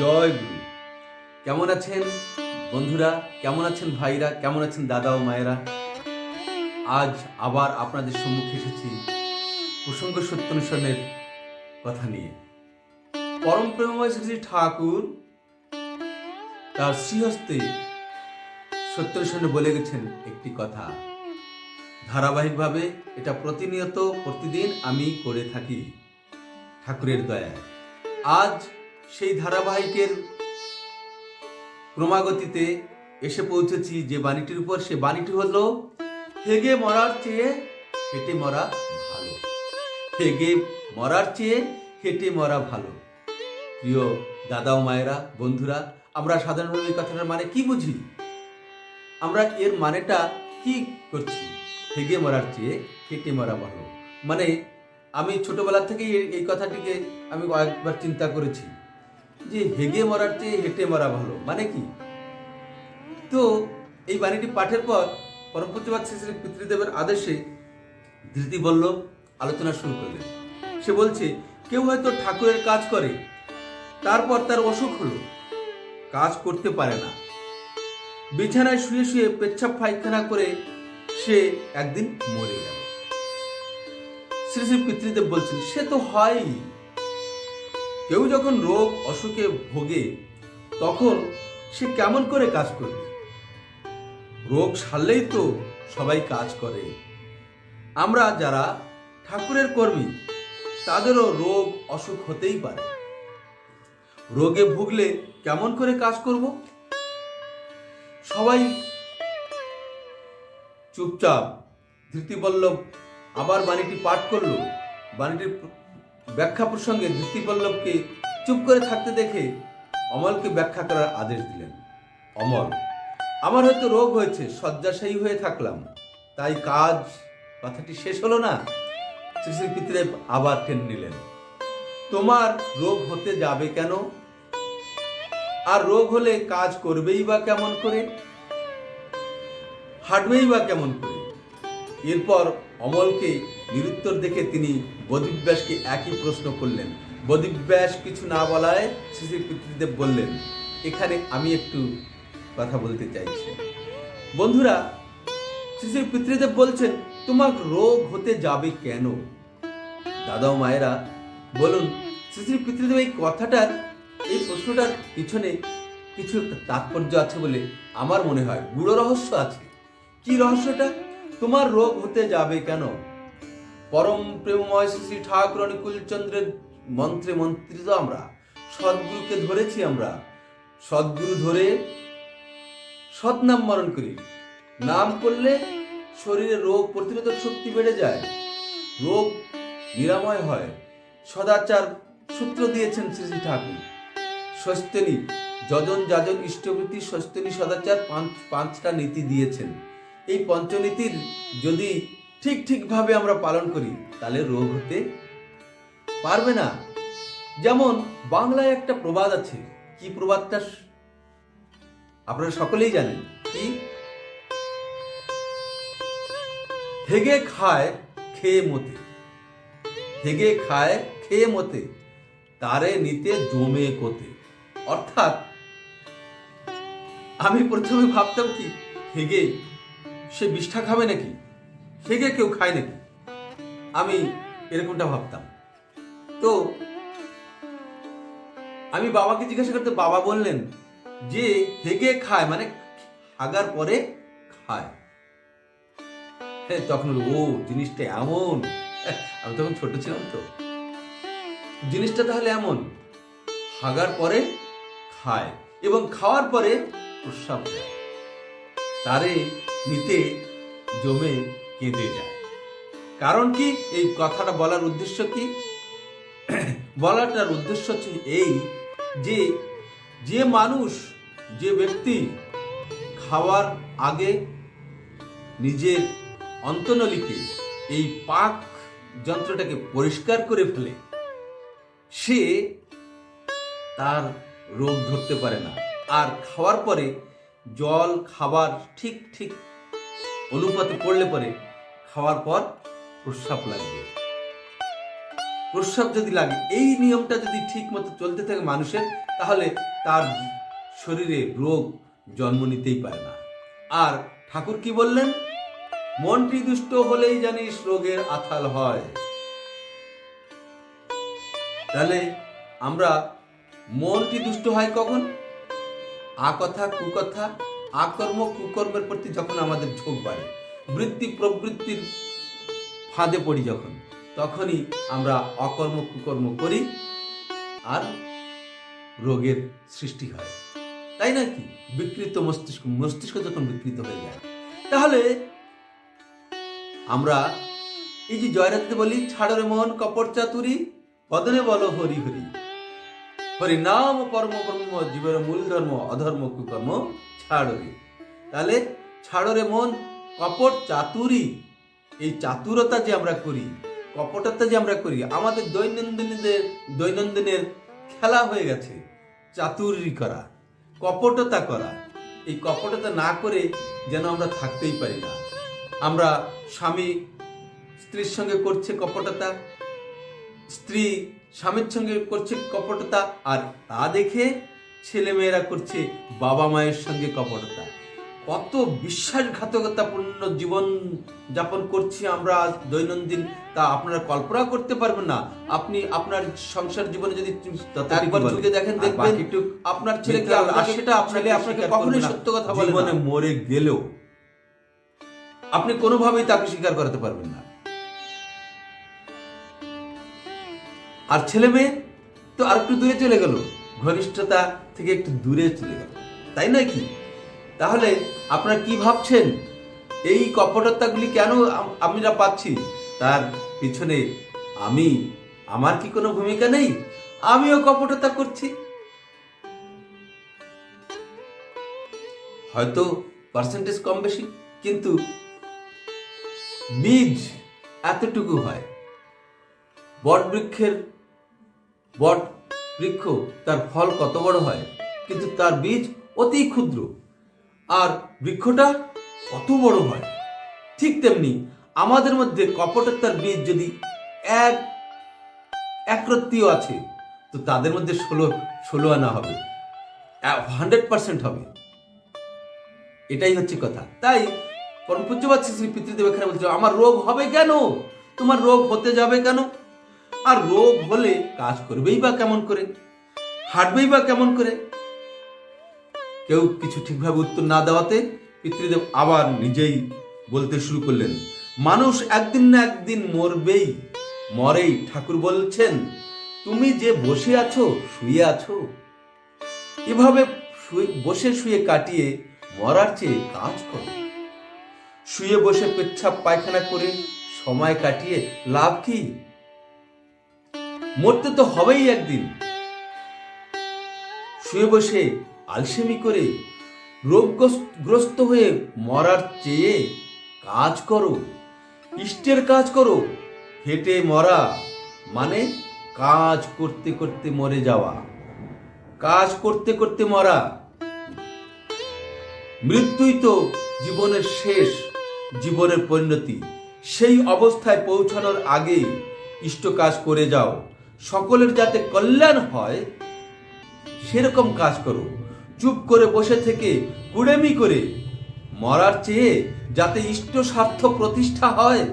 জয় গুরু। কেমন আছেন বন্ধুরা? কেমন আছেন ভাইরা? কেমন আছেন দাদা ও মায়েরা? আজ আবার আপনাদের সম্মুখে এসেছি প্রসঙ্গ সত্যানুসরণের কথা নিয়ে। পরম প্রেমময় শ্রী ঠাকুর তার শ্রীহস্তে সত্যানুসরণে বলে গেছেন একটি কথা। ধারাবাহিকভাবে এটা প্রতিনিয়ত প্রতিদিন আমি করে থাকি ঠাকুরের দয়ায়। আজ সেই ধারাবাহিকের ক্রমাগতিতে এসে পৌঁছেছি যে বাণীটির উপর। সে বাণীটি হলো, হেগে মরার চেয়ে হেঁটে মরা ভালো। হেগে মরার চেয়ে হেঁটে মরা ভালো। প্রিয় দাদা ও মায়েরা, বন্ধুরা, আমরা সাধারণভাবে এই কথাটার মানে কি বুঝি? আমরা এর মানেটা কি করছি? হেগে মরার চেয়ে হেঁটে মরা ভালো। মানে আমি ছোটবেলা থেকেই এই- এই কথাটিকে আমি কয়েকবার চিন্তা করেছি। যে হেগে মরার চেয়ে হেঁটে মরা ভালো। মানে কি? তো এই বাণীটি পাঠের পর পরমপূজ্যবাদ শ্রী পিতৃদেবের আদেশে ধৃতি বলল, আলোচনা শুরু করলেন সে বলছে, কেউ হয়তো ঠাকুরের কাজ করে, তারপর তার অসুখ হলো, কাজ করতে পারে না। বিছানায় শুয়ে শুয়ে পেচ্ছাপ পায়খানা করে সে একদিন মরে গেল। শ্রী শ্রী পিতৃদেব বলছেন, সে তো হয়ই। কেউ যখন রোগ, অসুখে ভোগে, তখন সে কেমন করে কাজ করবে রোগ সারলেই তো সবাই কাজ করে। আমরা যারা ঠাকুরের কর্মী, তাদেরও রোগ, অসুখ হতেই পারে। রোগে ভুগলে কেমন করে কাজ করব? সবাই চুপচাপ, ধৃতিবল্লভ আবার বাণীটি পাঠ করল। বাণীটির ব্যাখ্যা প্রসঙ্গে ধৃতিবল্লভকে চুপ করে থাকতে দেখে অমলকে ব্যাখ্যা করার আদেশ দিলেন। অমল, আমার হয়তো রোগ হয়েছে, শয্যাশায়ী হয়ে থাকলাম। তাই কাজ, কথাটি শেষ হলো না? শ্রী পিতৃদেব আবার টেন নিলেন। তোমার রোগ হতে যাবে কেন? আর রোগ হলে কাজ করবেই বা কেমন করে? হাঁটবেই বা কেমন করে? এরপর অমলকে নিরুত্তর দেখে তিনি বদিব্যাসকে একই প্রশ্ন করলেন। বদিব্যাস কিছু না বলায় শ্রী পিতৃদেব বললেন, এখানে আমি একটু কথা বলতে চাইছি। বন্ধুরা, শ্রী পিতৃদেব বলছেন, তোমার রোগ হতে যাবে কেন? দাদা মায়েরা বলুন শ্রী পিতৃদেব, এই কথাটার, এই প্রশ্নটার পিছনে কিছু একটা তাৎপর্য আছে বলে আমার মনে হয়। গুড় রহস্য আছে। কি রহস্যটা? তোমার রোগ হতে যাবে কেন? পরম প্রেমময় শ্রী ঠাকুর অনুকূল চন্দ্রের মন্ত্রে মন্ত্রিত আমরা। সদ্গুরুকে ধরেছি আমরা। সদ্গুরু ধরে সৎ নাম মরণ করি। নাম করলে শরীরে রোগ প্রতিরোধক শক্তি বেড়ে যায়। রোগ নিরাময় হয়। সদাচার সূত্র দিয়েছেন শ্রী শ্রী ঠাকুর। স্বস্তেনী, যজন যাজন ইষ্টভূতি স্বস্তেনী সদাচার পাঁচ পাঁচটা নীতি দিয়েছেন। এই পঞ্চনীতির যদি ঠিক ঠিকভাবে আমরা পালন করি, তাহলে রোগ হতে পারবে না। যেমন বাংলায় একটা প্রবাদ আছে, কি প্রবাদটা? আপনারা সকলেই জানেন, কি? হেগে খায় খেয়ে মতে। হেগে খায় খেয়ে মতে, তারে নিতে জমে কোতে। অর্থাৎ, আমি প্রথমে ভাবতাম কি, হেগে, সে বিষ্ঠা খাবে নাকি? হেগে কেউ খায় নাকি? আমি এরকমটা ভাবতাম। তো আমি বাবাকে জিজ্ঞাসা করতে বাবা বললেন যে হেগে খায় মানে হাগার পরে খায়। হ্যাঁ, তখন ও জিনিসটা এমন। আমি তখন ছোট ছিলাম তো। জিনিসটা তাহলে এমন হাগার পরে খায় এবং খাওয়ার পরে প্রস্রাব দেয়। তারে নিতে জমে কেঁদে যায়। কারণ কি? এই কথাটা বলার উদ্দেশ্য কি? বলাটার উদ্দেশ্য হচ্ছে এই যে যে মানুষ, যে ব্যক্তি খাওয়ার আগে নিজের অন্তনলিকে এই পাক যন্ত্রটাকে পরিষ্কার করে ফেলে, সে তার রোগ ধরতে পারে না। আর খাওয়ার পরে জল, খাবার ঠিক ঠিক অনুপাতে পড়লে পরে খাওয়ার পর প্রস্রাব লাগবে। প্রস্রাব যদি লাগে, এই নিয়মটা যদি ঠিক মতো চলতে থাকে মানুষের, তাহলে তার শরীরে রোগ জন্ম নিতেই পারে না। আর ঠাকুর কি বললেন? মনটি দুষ্ট হলেই জানিস রোগের আথাল হয়। তাহলে আমরা মনটি দুষ্ট হয় কখন? আকথা কুকথা আকর্ম কুকর্মের প্রতি যখন আমাদের ঝোঁক বাড়ে। বৃত্তি প্রবৃত্তির ফাঁদে পড়ি যখন, তখনই আমরা অকর্ম কুকর্ম করি আর রোগের সৃষ্টি হয়। তাই নাকি বিকৃত মস্তিষ্ক মস্তিষ্ক যখন বিকৃত হয়ে যায়, তাহলে আমরা এই যে জয়রাত্রে বলি ছাড়রে মন, কপট চাতুরি পদনে বলো হরি হরি। হরি নাম পরম ব্রহ্ম, জীবের মূল ধর্ম, অধর্ম, কুকর্ম ছাড়রে তাহলে ছাড়রে মন কপট চাতুরি। এই চাতুরতা যে আমরা করি, কপটতা যে আমরা করি, আমাদের দৈনন্দিনের দৈনন্দিনের খেলা হয়ে গেছে চাতুরি করা, কপটতা করা। এই কপটতা না করে যেন আমরা থাকতেই পারি না। আমরা স্বামী, স্ত্রীর সঙ্গে করছে কপটতা, স্ত্রী স্বামীর সঙ্গে করছে কপটতা, আর তা দেখে ছেলেমেয়েরা করছে বাবা মায়ের সঙ্গে কপটতা। কত বিশ্বাসঘাতকতাপূর্ণ জীবন যাপন করছি আমরা দৈনন্দিন তা আপনারা কল্পনা করতে পারবেন না। আপনি আপনার সংসার জীবনে যদি দেখেন দেখবেন আপনার আর সেটা আপনাকে আপনাকে কখনোই সত্য কথা বলে জীবনে মরে গেলেও আপনি কোনোভাবেই তাকে স্বীকার করাতে পারবেন না। আর ছেলে মেয়ে তো আর একটু দূরে চলে গেল। ঘনিষ্ঠতা থেকে একটু দূরে চলে গেল। তাই নয় কি? তাহলে আপনারা কি ভাবছেন? এই কপটতাগুলি কেন আম- আমরা পাচ্ছি? তার পিছনে আমি, আমার কি কোনো ভূমিকা নেই? আমিও কপটতা করছি। হয়তো পার্সেন্টেজ কম বেশি, কিন্তু বীজ এতটুকু হয়। বট বৃক্ষের, বট বৃক্ষ তার ফল কত বড় হয়, কিন্তু তার বীজ অতি ক্ষুদ্র। আর বৃক্ষটা কত বড় হয়? ঠিক তেমনি আমাদের মধ্যে কপটতার বীজ যদি এক একরত্তিও আছে, তো তাদের মধ্যে ষোলো ষোলো আনা হবে। হান্ড্রেড পার্সেন্ট হবে। এটাই হচ্ছে কথা। তাই পরম পূজ্যবাদ শ্রী পিতৃদেব এখানে বলছে, আমার রোগ হবে কেন? তোমার রোগ হতে যাবে কেন? আর রোগ হলে কাজ করবেই বা কেমন করে? হাঁটবেই বা কেমন করে? কেউ কিছু ঠিকভাবে উত্তর না দেওয়াতে পিতৃদেব আবার নিজেই বলতে শুরু করলেন, মানুষ একদিন না একদিন মরবেই। মরেই ঠাকুর বলছেন, তুমি যে বসে আছো, শুয়ে আছো। এভাবে বসে শুয়ে কাটিয়ে মরার চেয়ে কাজ করো। শুয়ে বসে পেচ্ছাপ পায়খানা করে সময় কাটিয়ে লাভ কি? মরতে তো হবেই একদিন। শুয়ে বসে আলসেমি করে রোগগ্রস্ত হয়ে মরার চেয়ে কাজ করো, ইষ্টের কাজ করো হেঁটে মরা মানে কাজ করতে করতে মরে যাওয়া। কাজ করতে করতে মরা, মৃত্যুই তো জীবনের শেষ, জীবনের পরিণতি। সেই অবস্থায় পৌঁছানোর আগে ইষ্ট কাজ করে যাও। সকলের যাতে কল্যাণ হয়, সেরকম কাজ করো। চুপ করে বসে থেকে কুড়েমি করে। মরার চেয়ে যাতে ইষ্ট স্বার্থ প্রতিষ্ঠা হয়,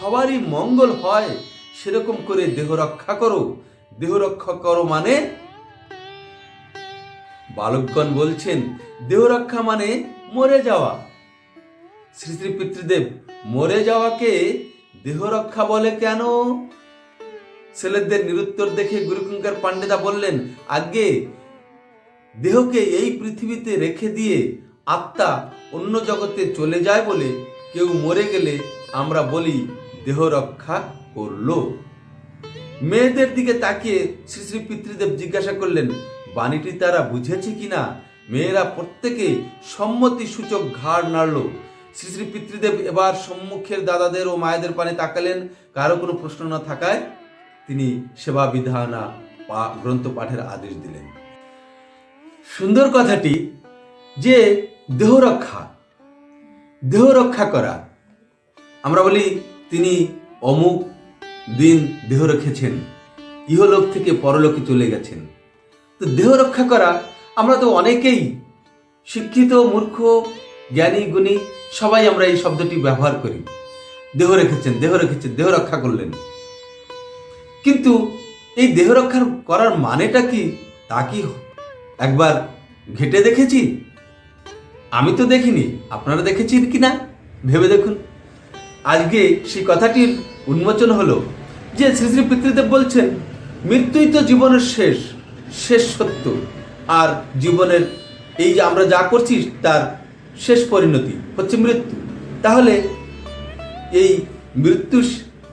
সবারই মঙ্গল হয়, সেরকম করে দেহ রক্ষা করো। দেহ রক্ষা করো মানে? বালকগণ বলছেন, দেহ রক্ষা মানে মরে যাওয়া। শ্রী শ্রী পিতৃদেব, মরে যাওয়াকে দেহ রক্ষা বলে কেন? ছেলেদের নিরুত্তর দেখে গুরুকুঙ্কার পান্ডেদা বললেন আগে দেহকে এই পৃথিবীতে রেখে দিয়ে আত্মা অন্য জগতে চলে যায় বলে কেউ মরে গেলে আমরা বলি দেহ রক্ষা করল। মেয়েদের দিকে তাকিয়ে শ্রী শ্রী পিতৃদেব জিজ্ঞাসা করলেন, বাণীটি তারা বুঝেছে কিনা? মেয়েরা প্রত্যেকে সম্মতি সূচক ঘাড় নাড়ল। শ্রী শ্রী পিতৃদেব এবার সম্মুখের দাদাদের ও মায়েদের পানে তাকালেন, কারও কোনো প্রশ্ন না থাকায় তিনি সেবা বিধানা গ্রন্থ পাঠের আদেশ দিলেন। সুন্দর কথাটি যে দেহ রক্ষা দেহ রক্ষা করা। আমরা বলি তিনি অমুক দিন দেহ রেখেছেন, ইহলোক থেকে পরলোকে চলে গেছেন। তো দেহ রক্ষা করা আমরা তো অনেকেই শিক্ষিত, মূর্খ, জ্ঞানী, গুণী, সবাই আমরা এই শব্দটি ব্যবহার করি। দেহ রেখেছেন দেহ রেখেছেন, দেহ রক্ষা করলেন। কিন্তু এই দেহ রক্ষা করার মানেটা কি, তা কি একবার ঘেটে দেখেছি? আমি তো দেখিনি, আপনারা দেখেছেন কি না ভেবে দেখুন। আজকে সেই কথাটির উন্মোচন হলো যে শ্রী শ্রী পিতৃদেব বলছেন, মৃত্যুই তো জীবনের শেষ শেষ সত্য। আর জীবনের এই যে আমরা যা করছি, তার শেষ পরিণতি হচ্ছে মৃত্যু। তাহলে এই মৃত্যু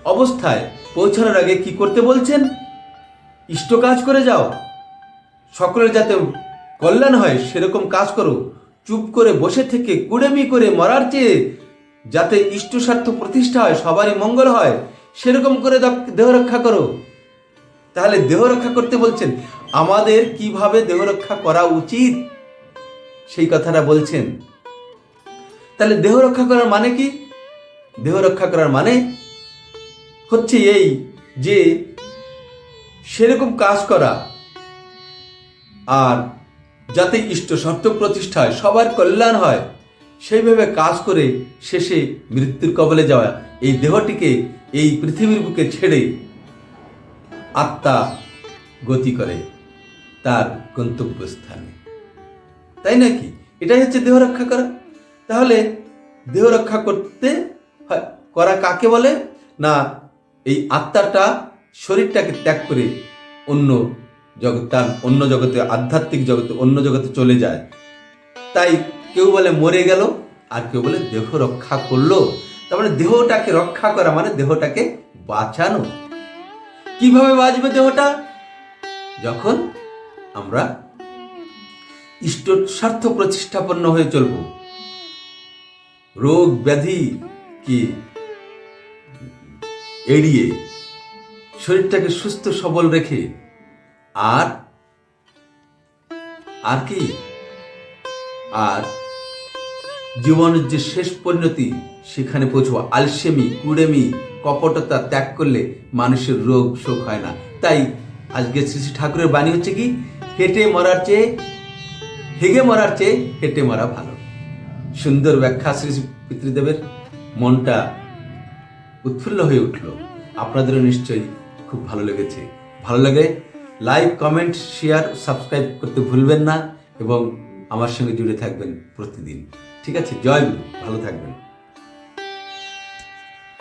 অবস্থায় পৌঁছানোর আগে কি করতে বলছেন? ইষ্ট কাজ করে যাও। সকলের যাতে কল্যাণ হয়, সেরকম কাজ করো। চুপ করে বসে থেকে কুড়েমি করে মরার চেয়ে যাতে ইষ্ট স্বার্থ প্রতিষ্ঠা হয়, সবারই মঙ্গল হয়, সেরকম করে দেহ রক্ষা করো। তাহলে দেহ রক্ষা করতে বলছেন, আমাদের কীভাবে দেহ রক্ষা করা উচিত? সেই কথাটা বলছেন। তাহলে দেহ রক্ষা করার মানে কি? দেহ রক্ষা করার মানে হচ্ছে এই যে, সেরকম কাজ করা আর যাতে ইষ্ট স্বার্থ প্রতিষ্ঠা হয় সবার কল্যাণ হয়, সেইভাবে কাজ করে শেষে মৃত্যুর কবলে যাওয়া এই দেহটিকে এই পৃথিবীর বুকে ছেড়ে আত্মা গতি করে তার গন্তব্যস্থানে। তাই নাকি? এটাই হচ্ছে দেহ রক্ষা করা। তাহলে দেহ রক্ষা করতে করা কাকে বলে? না, এই আত্মাটা শরীরটাকে ত্যাগ করে অন্য জগৎ তার অন্য জগতে, আধ্যাত্মিক জগতে, অন্য জগতে চলে যায়। তাই কেউ বলে মরে গেল, আর কেউ বলে দেহ রক্ষা করল। তার মানে দেহটাকে রক্ষা করা মানে দেহটাকে বাঁচানো। কীভাবে বাঁচবে দেহটা? যখন আমরা ইষ্ট স্বার্থ প্রতিষ্ঠাপন্ন হয়ে চলব। রোগ ব্যাধি কি এড়িয়ে শরীরটাকে সুস্থ সবল রেখে আর আর কি? আর, জীবনের যে শেষ পরিণতি, সেখানে পৌঁছবো। আলসেমি, কুড়েমি, কপটতা ত্যাগ করলে মানুষের রোগ শোক হয় না। তাই আজকে শ্রী শ্রী ঠাকুরের বাণী হচ্ছে কি? হেঁটে মরার চেয়ে, হেগে মরার চেয়ে হেঁটে মরা ভালো। সুন্দর ব্যাখ্যা শ্রী পিতৃদেবের। মনটা উৎফুল্ল হয়ে উঠল। আপনাদেরও নিশ্চয়ই খুব ভালো লেগেছে। ভালো লাগে লাইক কমেন্ট শেয়ার সাবস্ক্রাইব করতে ভুলবেন না এবং আমার সঙ্গে জুড়ে থাকবেন প্রতিদিন। ঠিক আছে? জয় ভালো থাকবেন।